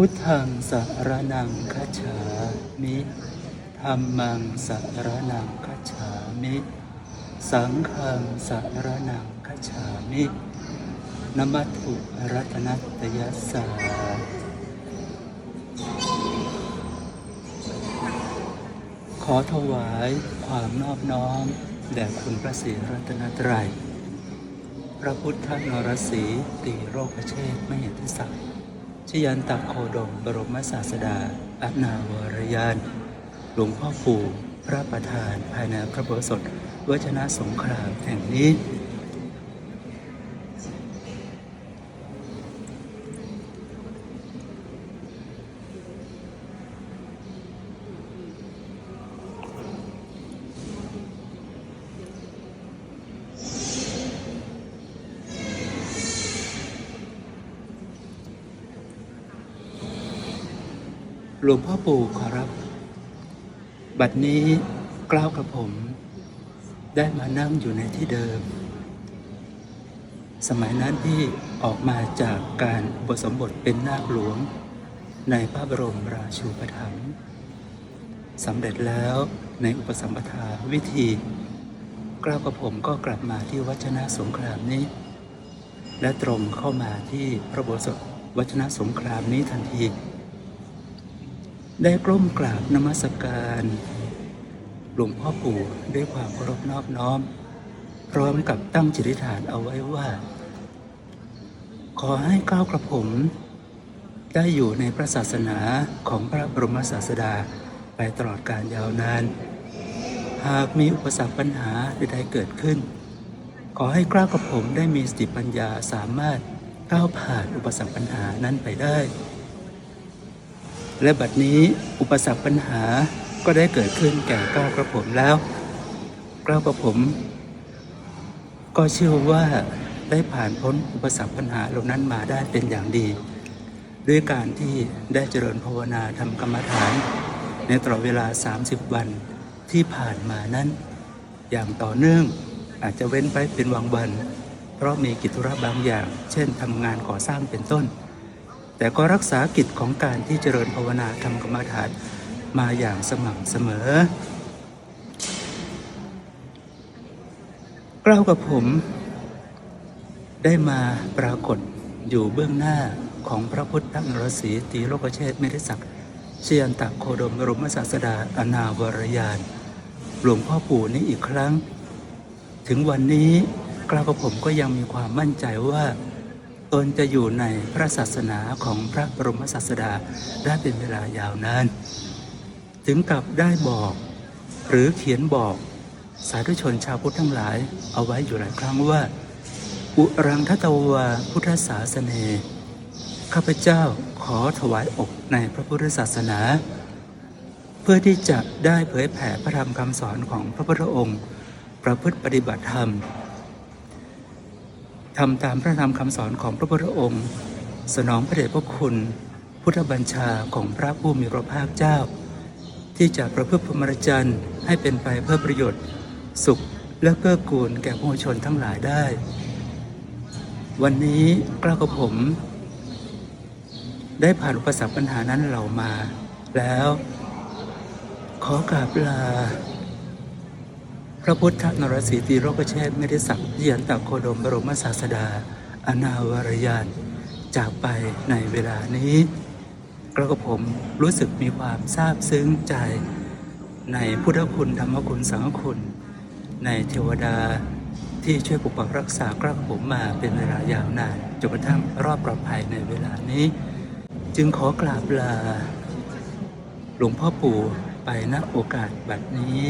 พุทธังสารนังคัจฉามิธรรมังสารนังคัจฉามิ สังฆังสารนังคัจฉามินมัตถุรัตนัตยสาขอถวายความนอบน้อม แด่คุณพระศรีรัตนตรัย พระพุทธนรสีติโรคเชษฐ์มเหตศักดิ์ ชยันตโคดมบรมศาสดาอนาวรยาน หลวงพ่อปู่พระประธานภายในพระโบสถวจนะสงครามแห่งนี้ หลวงพ่อปู่ขอรับ บัดนี้กล้าวกับผม ได้มานั่งอยู่ในที่เดิม สมัยนั้นที่ออกมาจากการบทสมบทเป็นนาคหลวง ในพระบรมราชูปถัมภ์สำเร็จแล้วในอุปสัมปทาวิธี กล้าวกับผมก็กลับมาที่วัชนะสงครามนี้ และตรงเข้ามาที่พระโบสถวัชนะสงครามนี้ทันที ได้กล้มกราบนมัสการหลวงพ่อปู่ด้วยความเคารพนอบน้อม พร้อมกับตั้งจิติฐานเอาไว้ว่า ขอให้ก้าวกระผม ได้อยู่ในพระศาสนาของพระบรมศาสดาไปตลอดการยาวนาน หากมีอุปสรรคปัญหาใดๆเกิดขึ้น ขอให้กล้าวกระผมได้มีสติปัญญาสามารถก้าวผ่านอุปสรรคปัญหานั้นไปได้ และบัดนี้อุปสรรคปัญหาก็ได้เกิดขึ้นแก่ก้าวกระผมแล้วก้าวกระผม ก็เชื่อว่าได้ผ่านพ้นอุปสรรคปัญหาเหล่านั้นมาได้เป็นอย่างดี ด้วยการที่ได้เจริญภาวนาทำกรรมฐาน ในตลอดเวลา 30 วันที่ผ่านมานั้น อย่างต่อเนื่องอาจจะเว้นไปเป็นวังวัน เพราะมีกิจธุระบางอย่าง เช่นทำงานก่อสร้างเป็นต้น แต่ก็รักษากิจของการที่เจริญภาวนาทำกรรมฐานมาอย่างสม่ำเสมอ กล่าวกับผมได้มาปรากฏอยู่เบื้องหน้าของพระพุทธนรสีตีโลกเชษฐ์เมธิศักดิ์เชียนตักโคดมบรมศาสดาอนาวรยาน หลวงพ่อปู่นี้อีกครั้ง ถึงวันนี้กล่าวกับผมก็ยังมีความมั่นใจว่า ตนจะอยู่ในพระศาสนาของพระบรมศาสดาได้เป็นเวลายาวนาน ถึงกับได้บอก หรือเขียนบอกสาธุชนชาวพุทธทั้งหลายเอาไว้อยู่หลายครั้งว่า อุรังทตวาพุทธศาสเนข้าพเจ้าขอถวายอกในพระพุทธศาสนา เพื่อที่จะได้เผยแผ่พระธรรมคำสอนของพระพุทธองค์ ประพฤติปฏิบัติธรรม ทำตามพระธรรมคำสอนของพระพุทธองค์ สนองพระเดชพระคุณ พุทธบัญชาของพระผู้มีพระภาคเจ้า ที่จะประพฤติพรหมจรรย์ให้เป็นไปเพื่อประโยชน์ สุขและเกื้อกูลแก่ผู้ชนทั้งหลายได้ วันนี้กล้ากับผม ได้ผ่านอุปสรรคปัญหานั้นเหล่ามา แล้ว ขอกราบลา ระพุทธนรสีตีโรกเชษไม่ได้สักเยียนตะโคดมบรมศาสดา อนาวรยาน จากไปในเวลานี้กระผมรู้สึกมีความซาบซึ้งใจ ในพุทธคุณธรรมคุณสังฆคุณ ในเทวดาที่ช่วยปกปักรักษากระผมมาเป็นเวลายาวนานจนกระทั่งรอดปลอดภัยในเวลานี้ จึงขอกราบลา หลวงพ่อปู่ไปณโอกาสบัดนี้